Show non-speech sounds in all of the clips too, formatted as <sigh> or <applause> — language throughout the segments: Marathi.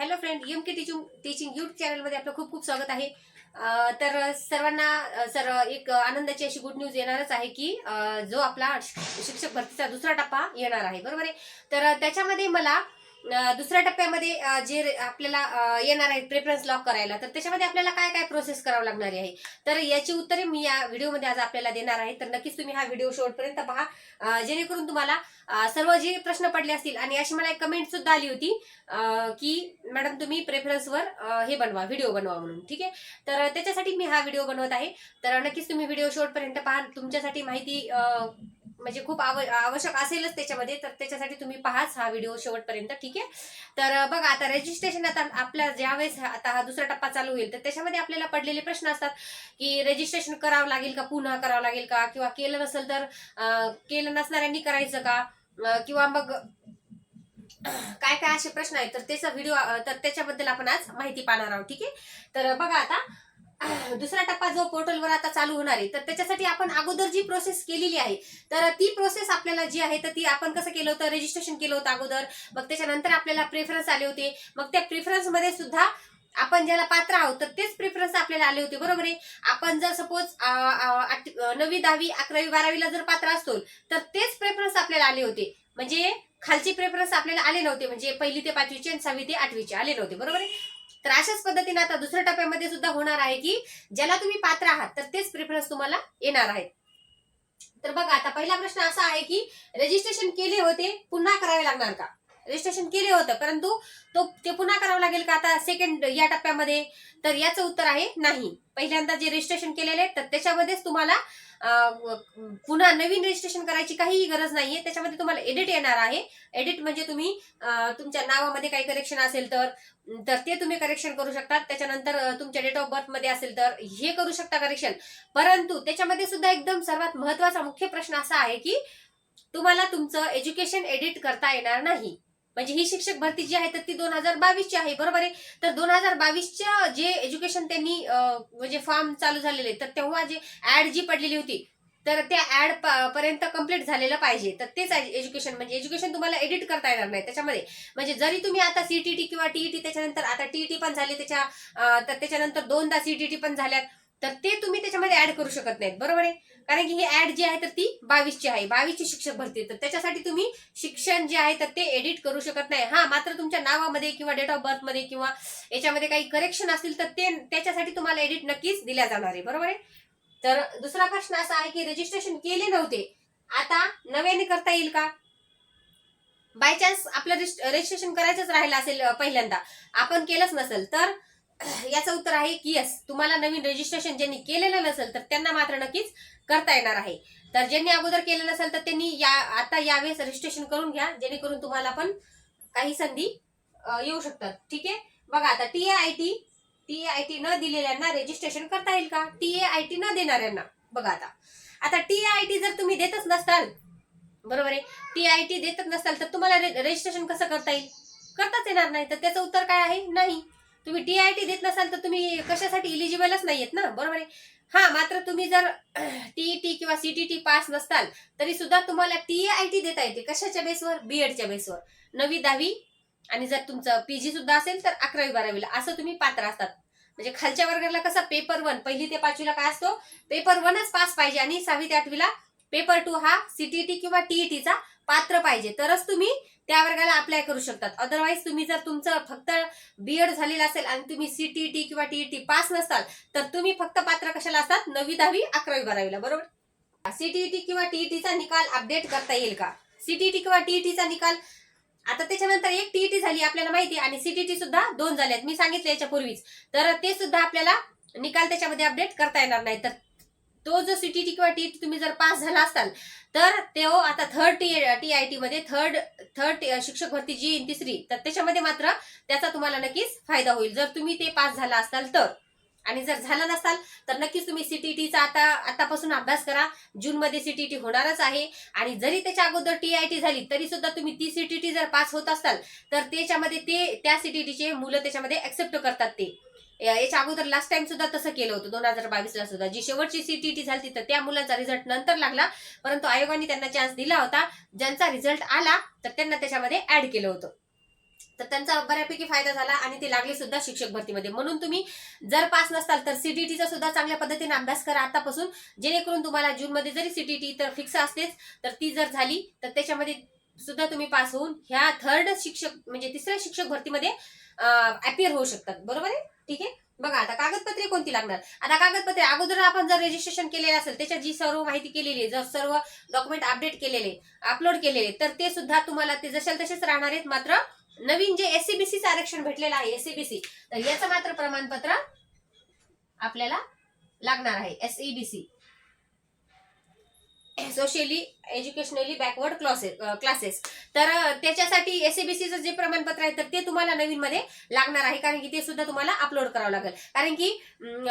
Hello friend M K teaching teaching YouTube चॅनलमध्ये आपलं खूप खूप स्वागत आहे. तर सर्वांना सर एक आनंदाची अशी गुड न्यूज येणारच आहे की जो आपला शिक्षक भरतीचा दुसरा टप्पा येणार आहे. बरोबर आहे? तर त्याच्यामध्ये मला दुसऱ्या टप्प्यामध्ये जे रे- आपल्याला येणार आहे प्रेफरन्स लॉक करायला तर त्याच्यामध्ये आपल्याला काय काय प्रोसेस करावं लागणार आहे? तर याची उत्तरे मी या व्हिडिओमध्ये आज आपल्याला देणार आहे. तर नक्कीच तुम्ही हा व्हिडिओ शेवटपर्यंत पहा. जेणेकरून तुम्हाला सर्व जे प्रश्न पडले असतील आणि अशी मला एक कमेंट सुद्धा आली होती की मॅडम तुम्ही प्रेफरन्सवर हे बनवा व्हिडिओ बनवा म्हणून ठीक आहे? तर त्याच्यासाठी मी हा व्हिडिओ बनवत आहे. तर नक्कीच तुम्ही व्हिडिओ शेवटपर्यंत पहा. तुमच्यासाठी माहिती म्हणजे खूप आव आवश्यक असेलच त्याच्यामध्ये तर त्याच्यासाठी तुम्ही पहाच हा व्हिडिओ शेवटपर्यंत ठीक आहे? तर बघा आता रजिस्ट्रेशन आता आपल्या ज्यावेळेस हा- आता हा दुसरा टप्पा चालू होईल तर त्याच्यामध्ये आपल्याला पडलेले प्रश्न असतात की रजिस्ट्रेशन करावं लागेल का पुन्हा करावं लागेल का किंवा केलं नसेल तर केलं नसणाऱ्यांनी करायचं का? किंवा मग काय काय असे प्रश्न आहेत तर त्याचा व्हिडिओ तर त्याच्याबद्दल आपण आज माहिती पाहणार आहोत ठीक आहे? तर बघा आता दुसरा टप्पा जो पोर्टलवर आता चालू होणार आहे तर त्याच्यासाठी आपण अगोदर जी प्रोसेस केलेली आहे तर ती प्रोसेस आपल्याला जी आहे तर ती आपण कसं केलं होतं? रजिस्ट्रेशन केलं होतं अगोदर. मग त्याच्यानंतर आपल्याला प्रेफरन्स आले होते. मग त्या प्रेफरन्समध्ये सुद्धा आपण ज्याला पात्र आहोत तर तेच प्रेफरन्स आपल्याला आले होते. बरोबर आहे? आपण जर सपोज नवी दहावी अकरावी बारावीला जर पात्र असतो तर तेच प्रेफरन्स आपल्याला आले होते. म्हणजे खालचे प्रेफरन्स आपल्याला आले नव्हते. म्हणजे पहिली ते पाचवीचे आणि सहावी ते आठवीचे आले नव्हते. बरोबर आहे? तर अशाच पद्धतीने आता दुसऱ्या टप्प्यामध्ये सुद्धा होणार आहे की ज्याला तुम्ही पात्र आहात तर तेच प्रेफरन्स तुम्हाला येणार आहे. तर बघा आता पहिला प्रश्न असा आहे की रजिस्ट्रेशन केले होते पुन्हा करावे लागणार का? रजिस्ट्रेशन केले होतं. परंतु तो ते पुन्हा करावं लागेल का आता सेकंड या टप्प्यामध्ये? तर याचं उत्तर आहे नाही. पहिल्यांदा जे रजिस्ट्रेशन केलेले तर त्याच्यामध्येच तुम्हाला पुन्हा नवीन रजिस्ट्रेशन करायची काहीही गरज नाहीये. त्याच्यामध्ये तुम्हाला एडिट येणार आहे. एडिट म्हणजे तुम्ही तुमच्या नावामध्ये काही करेक्शन असेल तर तर ते तुम्ही करेक्शन करू शकता त्याच्यानंतर तुमच्या डेट ऑफ बर्थमध्ये असेल तर हे करू शकता करेक्शन परंतु त्याच्यामध्ये सुद्धा एकदम सर्वात महत्त्वाचा मुख्य प्रश्न असा आहे की तुम्हाला तुमचं एज्युकेशन एडिट करता येणार नाही. म्हणजे ही शिक्षक भरती जी आहे तर ती दोन हजार बावीसची आहे बरोबर आहे? तर दोन हजार बावीसच्या जे एज्युकेशन त्यांनी म्हणजे फॉर्म चालू झालेले तर तेव्हा जे ऍड जी पडलेली होती तर त्या ऍड पर्यंत कंप्लीट झालेलं पाहिजे. तर तेच एज्युकेशन म्हणजे एज्युकेशन तुम्हाला एडिट करता येणार नाही त्याच्यामध्ये. म्हणजे जरी तुम्ही आता सीटीटी किंवा टीईटी त्याच्यानंतर आता टीईटी पण झाली त्याच्या तर त्याच्यानंतर दोनदा सीटीटी पण झाल्यात. तर ते तुम्ही त्याच्यामध्ये ऍड करू शकत नाहीत. बरोबर आहे? कारण की ही ऍड जी आहे तर ती बावीसची आहे. बावीसची शिक्षक भरती तर त्याच्यासाठी तुम्ही शिक्षण जे आहे तर ते एडिट करू शकत नाही. हा मात्र तुमच्या नावामध्ये किंवा डेट ऑफ बर्थमध्ये किंवा याच्यामध्ये काही करेक्शन असतील तर ते त्याच्यासाठी तुम्हाला एडिट नक्कीच दिल्या जाणार आहे. बरोबर आहे? तर दुसरा प्रश्न असा आहे की रजिस्ट्रेशन केले नव्हते. आता नव्याने करता येईल का? बाय चान्स आपलं रजिस्ट्रेशन करायचंच राहिलं असेल पहिल्यांदा. आपण केलंच नसेल. तर <clears throat> याचं उत्तर आहे की यस तुम्हाला नवीन रजिस्ट्रेशन ज्यांनी केलेलं नसेल तर त्यांना मात्र नक्कीच करता येणार आहे. तर ज्यांनी अगोदर केलं नसेल तर त्यांनी या आता यावेळेस रजिस्ट्रेशन करून घ्या जेणेकरून तुम्हाला पण काही संधी येऊ शकतात. ठीक आहे? बघा आता T I T T I T न दिलेल्यांना रजिस्ट्रेशन करता येईल का? टी ए आय टी न देणाऱ्यांना. बघा आता. आता टी आय टी जर तुम्ही देतच नसताल बरोबर आहे? टी आय टी देतच नसाल तर तुम्हाला रजिस्ट्रेशन कसं करता येईल? करताच येणार नाही. तर त्याचं उत्तर काय आहे? नाही. तुम्ही टी आय टी देत नसाल तर तुम्ही कशासाठी इलिजिबलच नाहीयेत ना? बरोबर आहे? हा मात्र तुम्ही जर <clears throat> टीईटी किंवा सीटीटी पास नसताल तरी सुद्धा तुम्हाला टी आय टी देता येते. कशाच्या बेसवर बीएडच्या बेसवर नवी दहावी आणि जर तुमचं पीजी सुद्धा असेल तर अकरावी बारावीला. असं तुम्ही पात्र असतात. म्हणजे खालच्या वर्गाला कसा? पेपर वन पहिली ते पाचवीला काय असतो? पेपर वनच पास पाहिजे. आणि सहावी ते आठवीला पेपर टू हा सीटीटी किंवा टीईटीचा पात्र पाहिजे. तरच तुम्ही त्या वर्गाला अप्लाय करू शकतात. अदरवाईज तुम्ही जर तुमचं फक्त बीएड झालेलं असेल आणि तुम्ही सीटीटी किंवा टीईटी पास नसाल तर तुम्ही फक्त पात्र कशाला असतात? नवी दहावी अकरावी बारावीला. बरोबर? सीटीईटी किंवा टीईटीचा निकाल अपडेट करता येईल का? सीटीईटी किंवा टीईटीचा निकाल आता त्याच्यानंतर एक टीईटी झाली आपल्याला माहिती आहे आणि सीटीटी सुद्धा दोन झाल्यात. मी सांगितलं याच्यापूर्वीच. तर ते सुद्धा आपल्याला निकाल त्याच्यामध्ये अपडेट करता येणार नाही. तर तो जो सीटीटी किंवा टी तुम्ही जर पास झाला असाल तर तो हो, आता third T T I T मध्ये थर्ड थर्ड शिक्षक भरती जी येईल तिसरी तर त्याच्यामध्ये मात्र त्याचा तुम्हाला नक्कीच फायदा होईल. जर तुम्ही ते पास झाला असाल तर. आणि जर झाला नसाल तर नक्कीच तुम्ही सीटीटीचा आता आतापासून अभ्यास करा. जून मध्ये सीटीटी होणारच आहे. आणि जरी त्याच्या अगोदर टी आय टी झाली तरी सुद्धा तुम्ही ती सीटीटी जर पास होत असाल तर त्याच्यामध्ये ते त्या सीटीटीचे मुलं त्याच्यामध्ये ऍक्सेप्ट करतात ते. याच्या अगोदर लास्ट टाइम सुद्धा तसं केलं होतं. दोन हजार बावीस ला सुद्धा. जी शेवटची सीटीटी झाली तर त्या मुलांचा रिझल्ट नंतर लागला. परंतु आयोगाने त्यांना चान्स दिला होता. ज्यांचा रिझल्ट आला तर त्यांना त्याच्यामध्ये ऍड केलं होतं. तर त्यांचा बऱ्यापैकी फायदा झाला आणि ते लागले सुद्धा शिक्षक भरतीमध्ये. म्हणून तुम्ही जर पास नसताल तर सीटीटीचा सुद्धा चांगल्या पद्धतीने अभ्यास करा आतापासून. जेणेकरून तुम्हाला जूनमध्ये जरी सीटीटी तर फिक्स असतेच तर ती जर झाली तर त्याच्यामध्ये सुद्धा तुम्ही पास होऊन ह्या थर्ड शिक्षक म्हणजे तिसऱ्या शिक्षक भरतीमध्ये अपियर होऊ शकतात. बरोबर आहे? ठीक आहे? बघा आता कागदपत्रे कोणती लागणार? आता कागदपत्रे अगोदर आपण जर रजिस्ट्रेशन केलेलं असेल त्याच्या जी सर्व माहिती केलेली आहे जर सर्व डॉक्युमेंट अपडेट केलेले अपलोड केलेले तर ते सुद्धा तुम्हाला ते जशाल तसेच राहणार आहेत. मात्र नवीन जे एससीबीसीचं आरक्षण भेटलेलं आहे एससीबीसी तर याचं मात्र प्रमाणपत्र आपल्याला लागणार आहे SEBC socially educationally backward classes classes तर त्याच्यासाठी एसएबीसीचं जे प्रमाणपत्र आहे तर ते तुम्हाला नवीन मध्ये लागणार आहे. कारण की ते सुद्धा तुम्हाला अपलोड करावं लागेल. कारण की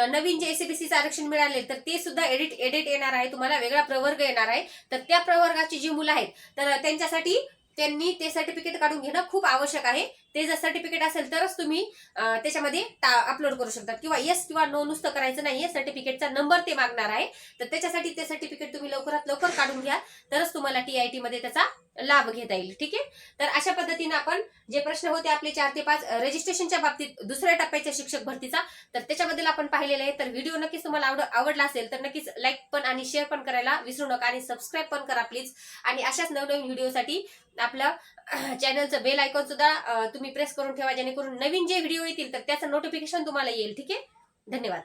नवीन जे एसएबीसीचं आरक्षण मिळाले तर ते सुद्धा एडिट एडिट येणार आहे. तुम्हाला वेगळा प्रवर्ग येणार आहे. तर त्या प्रवर्गाची जी मुलं आहेत तर त्यांच्यासाठी त्यांनी ते सर्टिफिकेट काढून घेणं खूप आवश्यक आहे. ते जर सर्टिफिकेट असेल तरच तुम्ही त्याच्यामध्ये अपलोड करू शकता किंवा येस किंवा नो नुसतं करायचं नाहीये सर्टिफिकेटचा नंबर ते मागणार आहे. तर त्याच्यासाठी ते सर्टिफिकेट तुम्ही लवकरात लवकर काढून घ्या. तरच तुम्हाला टीआयटी मध्ये त्याचा लाभ घेता येईल. ठीक आहे? तर अशा पद्धतीने आपण जे प्रश्न होते आपले चार ते पाच रजिस्ट्रेशनच्या बाबतीत दुसऱ्या टप्प्याच्या शिक्षक भरतीचा तर त्याच्याबद्दल आपण पाहिलेला आहे. तर व्हिडिओ नक्कीच तुम्हाला आवड आवडला असेल तर नक्कीच लाईक पण आणि शेअर पण करायला विसरू नका आणि सबस्क्राईब पण करा प्लीज आणि अशाच नवनवीन व्हिडिओसाठी आपलं चॅनलचं बेल आयकॉन सुद्धा तुम्ही प्रेस करून ठेवा जेणेकरून नवीन जे व्हिडिओ येतील तर त्याचं नोटिफिकेशन तुम्हाला येईल. ठीक आहे? धन्यवाद.